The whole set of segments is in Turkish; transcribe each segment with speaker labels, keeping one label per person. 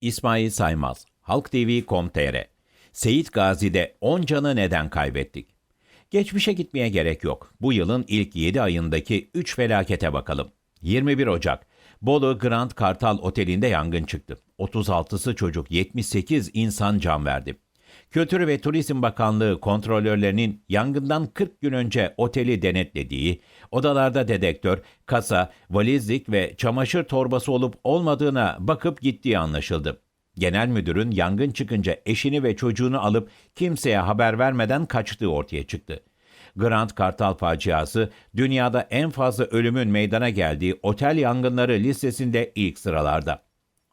Speaker 1: İsmail Saymaz, Halk TV.com.tr Seyit Gazi'de 10 canı neden kaybettik? Geçmişe gitmeye gerek yok. Bu yılın ilk 7 ayındaki 3 felakete bakalım. 21 Ocak, Bolu Grand Kartal Oteli'nde yangın çıktı. 36'sı çocuk, 78 insan can verdi. Kültür ve Turizm Bakanlığı kontrolörlerinin yangından 40 gün önce oteli denetlediği, odalarda dedektör, kasa, valizlik ve çamaşır torbası olup olmadığına bakıp gittiği anlaşıldı. Genel müdürün yangın çıkınca eşini ve çocuğunu alıp kimseye haber vermeden kaçtığı ortaya çıktı. Grand Kartal faciası dünyada en fazla ölümün meydana geldiği otel yangınları listesinde ilk sıralarda.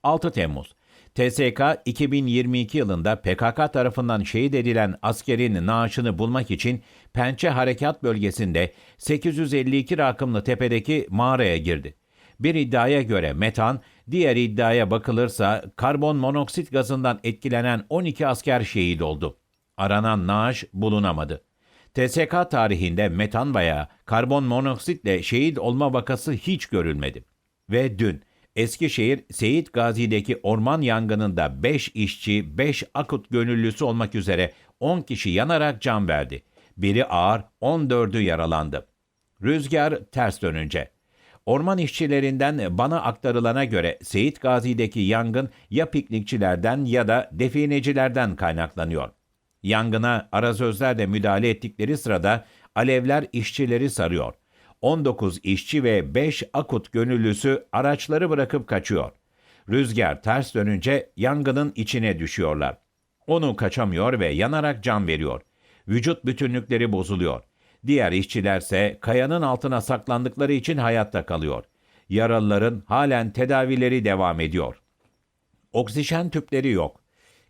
Speaker 1: 6 Temmuz TSK 2022 yılında PKK tarafından şehit edilen askerin naaşını bulmak için Pençe Harekat Bölgesi'nde 852 rakımlı tepedeki mağaraya girdi. Bir iddiaya göre metan, diğer iddiaya bakılırsa karbon monoksit gazından etkilenen 12 asker şehit oldu. Aranan naaş bulunamadı. TSK tarihinde metan veya karbon monoksitle şehit olma vakası hiç görülmedi. Ve dün Eskişehir Seyit Gazi'deki orman yangınında 5 işçi, 5 akut gönüllüsü olmak üzere 10 kişi yanarak can verdi. Biri ağır, 14'ü yaralandı. Rüzgar ters dönünce. Orman işçilerinden bana aktarılana göre Seyit Gazi'deki yangın ya piknikçilerden ya da definecilerden kaynaklanıyor. Yangına arazözler de müdahale ettikleri sırada alevler işçileri sarıyor. 19 işçi ve 5 akut gönüllüsü araçları bırakıp kaçıyor. Rüzgar ters dönünce yangının içine düşüyorlar. Onu kaçamıyor ve yanarak can veriyor. Vücut bütünlükleri bozuluyor. Diğer işçilerse kayanın altına saklandıkları için hayatta kalıyor. Yaralıların halen tedavileri devam ediyor. Oksijen tüpleri yok.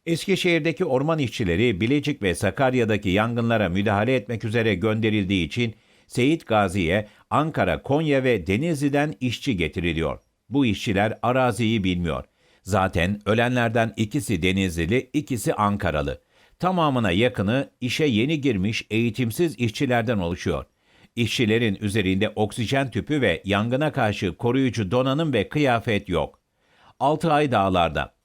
Speaker 1: Eskişehir'deki orman işçileri Bilecik ve Sakarya'daki yangınlara müdahale etmek üzere gönderildiği için Seyit Gazi'ye Ankara, Konya ve Denizli'den işçi getiriliyor. Bu işçiler araziyi bilmiyor. Zaten ölenlerden ikisi Denizlili, ikisi Ankaralı. Tamamına yakını işe yeni girmiş eğitimsiz işçilerden oluşuyor. İşçilerin üzerinde oksijen tüpü ve yangına karşı koruyucu donanım ve kıyafet yok. 6 ay dağlarda.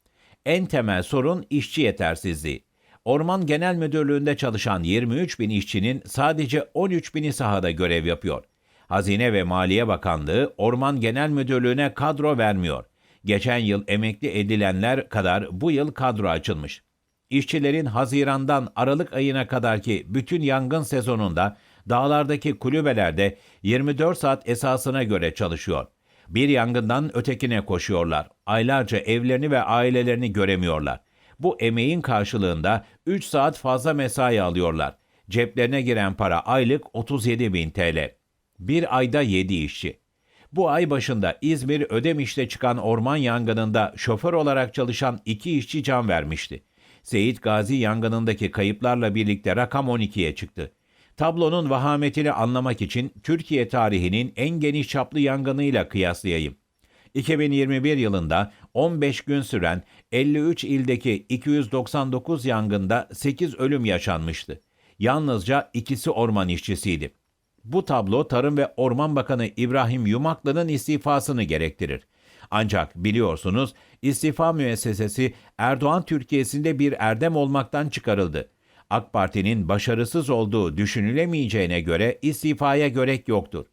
Speaker 1: En temel sorun işçi yetersizliği. Orman Genel Müdürlüğü'nde çalışan 23 bin işçinin sadece 13 bini sahada görev yapıyor. Hazine ve Maliye Bakanlığı Orman Genel Müdürlüğü'ne kadro vermiyor. Geçen yıl emekli edilenler kadar bu yıl kadro açılmış. İşçilerin Haziran'dan Aralık ayına kadarki bütün yangın sezonunda dağlardaki kulübelerde 24 saat esasına göre çalışıyor. Bir yangından ötekine koşuyorlar. Aylarca evlerini ve ailelerini göremiyorlar. Bu emeğin karşılığında 3 saat fazla mesai alıyorlar. Ceplerine giren para aylık 37 bin TL. Bir ayda 7 işçi. Bu ay başında İzmir Ödemiş'te çıkan orman yangınında şoför olarak çalışan 2 işçi can vermişti. Seyit Gazi yangınındaki kayıplarla birlikte rakam 12'ye çıktı. Tablonun vahametini anlamak için Türkiye tarihinin en geniş çaplı yangınıyla kıyaslayayım. 2021 yılında 15 gün süren 53 ildeki 299 yangında 8 ölüm yaşanmıştı. Yalnızca ikisi orman işçisiydi. Bu tablo Tarım ve Orman Bakanı İbrahim Yumaklı'nın istifasını gerektirir. Ancak biliyorsunuz istifa müessesesi Erdoğan Türkiye'sinde bir erdem olmaktan çıkarıldı. AK Parti'nin başarısız olduğu düşünülemeyeceğine göre istifaya gerek yoktur.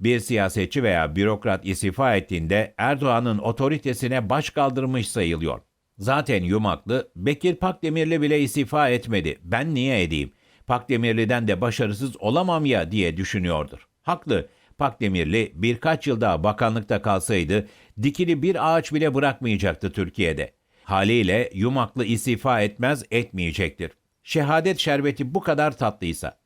Speaker 1: Bir siyasetçi veya bürokrat istifa ettiğinde Erdoğan'ın otoritesine baş kaldırmış sayılıyor. Zaten yumaklı Bekir Pakdemirli bile istifa etmedi. Ben niye edeyim? Pakdemirli'den de başarısız olamam ya diye düşünüyordur. Haklı. Pakdemirli birkaç yıl daha bakanlıkta kalsaydı dikili bir ağaç bile bırakmayacaktı Türkiye'de. Haliyle yumaklı istifa etmez etmeyecektir. Şehadet şerbeti bu kadar tatlıysa.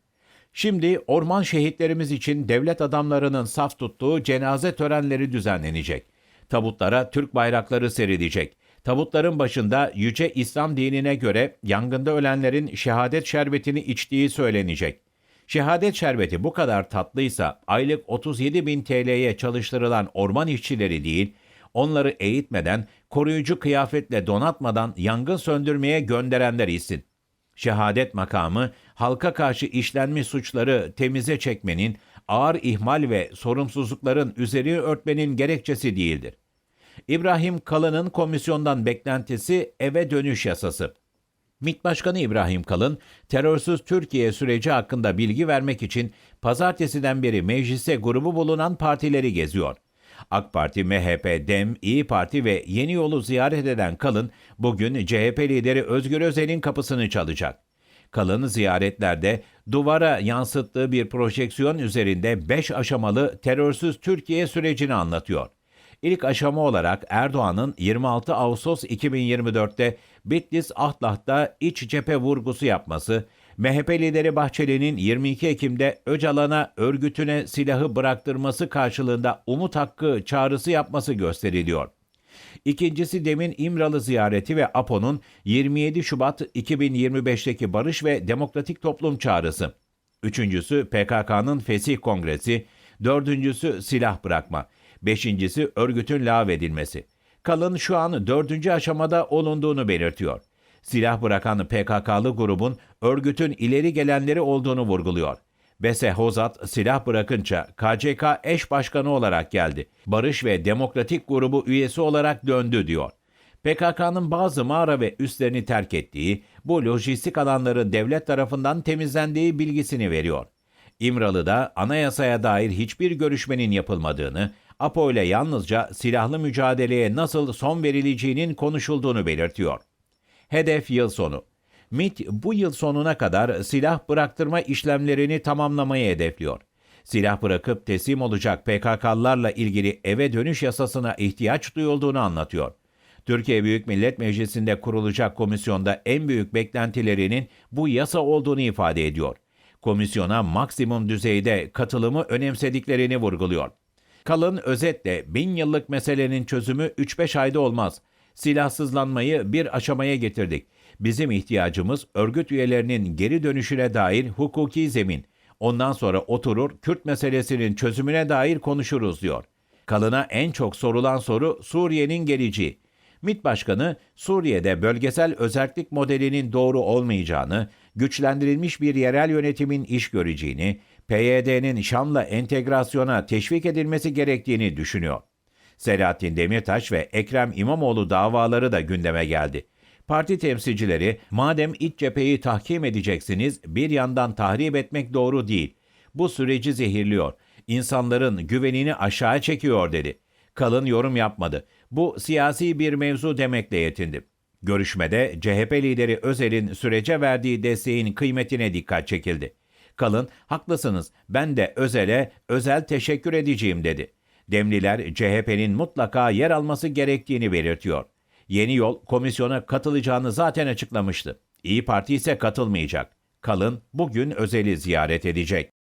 Speaker 1: Şimdi orman şehitlerimiz için devlet adamlarının saf tuttuğu cenaze törenleri düzenlenecek. Tabutlara Türk bayrakları serilecek. Tabutların başında Yüce İslam dinine göre yangında ölenlerin şehadet şerbetini içtiği söylenecek. Şehadet şerbeti bu kadar tatlıysa aylık 37 bin TL'ye çalıştırılan orman işçileri değil, onları eğitmeden, koruyucu kıyafetle donatmadan yangın söndürmeye gönderenler isin. Şehadet makamı halka karşı işlenmiş suçları temize çekmenin, ağır ihmal ve sorumsuzlukların üzerini örtmenin gerekçesi değildir. İbrahim Kalın'ın komisyondan beklentisi eve dönüş yasası. MİT Başkanı İbrahim Kalın, terörsüz Türkiye süreci hakkında bilgi vermek için pazartesiden beri meclise grubu bulunan partileri geziyor. AK Parti, MHP, DEM, İyi Parti ve Yeni Yol'u ziyaret eden Kalın, bugün CHP lideri Özgür Özel'in kapısını çalacak. Kalın ziyaretlerde duvara yansıttığı bir projeksiyon üzerinde 5 aşamalı terörsüz Türkiye sürecini anlatıyor. İlk aşama olarak Erdoğan'ın 26 Ağustos 2024'te Bitlis Ahlah'ta iç cephe vurgusu yapması, MHP lideri Bahçeli'nin 22 Ekim'de Öcalan'a örgütüne silahı bıraktırması karşılığında umut hakkı çağrısı yapması gösteriliyor. İkincisi Dem'in İmralı ziyareti ve APO'nun 27 Şubat 2025'teki Barış ve Demokratik Toplum çağrısı. Üçüncüsü PKK'nın Fesih Kongresi. Dördüncüsü silah bırakma. Beşincisi örgütün lağvedilmesi. Kalın şu an dördüncü aşamada olunduğunu belirtiyor. Silah bırakan PKK'lı grubun örgütün ileri gelenleri olduğunu vurguluyor. Bese Hozat silah bırakınca KCK eş başkanı olarak geldi. Barış ve Demokratik grubu üyesi olarak döndü diyor. PKK'nın bazı mağara ve üslerini terk ettiği, bu lojistik alanların devlet tarafından temizlendiği bilgisini veriyor. İmralı'da anayasaya dair hiçbir görüşmenin yapılmadığını, APO ile yalnızca silahlı mücadeleye nasıl son verileceğinin konuşulduğunu belirtiyor. Hedef yıl sonu. MIT bu yıl sonuna kadar silah bıraktırma işlemlerini tamamlamayı hedefliyor. Silah bırakıp teslim olacak PKK'larla ilgili eve dönüş yasasına ihtiyaç duyulduğunu anlatıyor. Türkiye Büyük Millet Meclisi'nde kurulacak komisyonda en büyük beklentilerinin bu yasa olduğunu ifade ediyor. Komisyona maksimum düzeyde katılımı önemsediklerini vurguluyor. Kalın özetle bin yıllık meselenin çözümü 3-5 ayda olmaz. Silahsızlanmayı bir aşamaya getirdik. Bizim ihtiyacımız örgüt üyelerinin geri dönüşüne dair hukuki zemin. Ondan sonra oturur Kürt meselesinin çözümüne dair konuşuruz diyor. Kalına en çok sorulan soru Suriye'nin geleceği. MİT Başkanı Suriye'de bölgesel özellik modelinin doğru olmayacağını, güçlendirilmiş bir yerel yönetimin iş göreceğini, PYD'nin Şam'la entegrasyona teşvik edilmesi gerektiğini düşünüyor. Selahattin Demirtaş ve Ekrem İmamoğlu davaları da gündeme geldi. Parti temsilcileri madem iç cepheyi tahkim edeceksiniz bir yandan tahrip etmek doğru değil. Bu süreci zehirliyor. İnsanların güvenini aşağı çekiyor dedi. Kalın yorum yapmadı. Bu siyasi bir mevzu demekle yetindi. Görüşmede CHP lideri Özel'in sürece verdiği desteğin kıymetine dikkat çekildi. Kalın, haklısınız ben de Özel'e özel teşekkür edeceğim dedi. Demliler CHP'nin mutlaka yer alması gerektiğini belirtiyor. Yeni Yol komisyona katılacağını zaten açıklamıştı. İyi Parti ise katılmayacak. Kalın bugün Özel'i ziyaret edecek.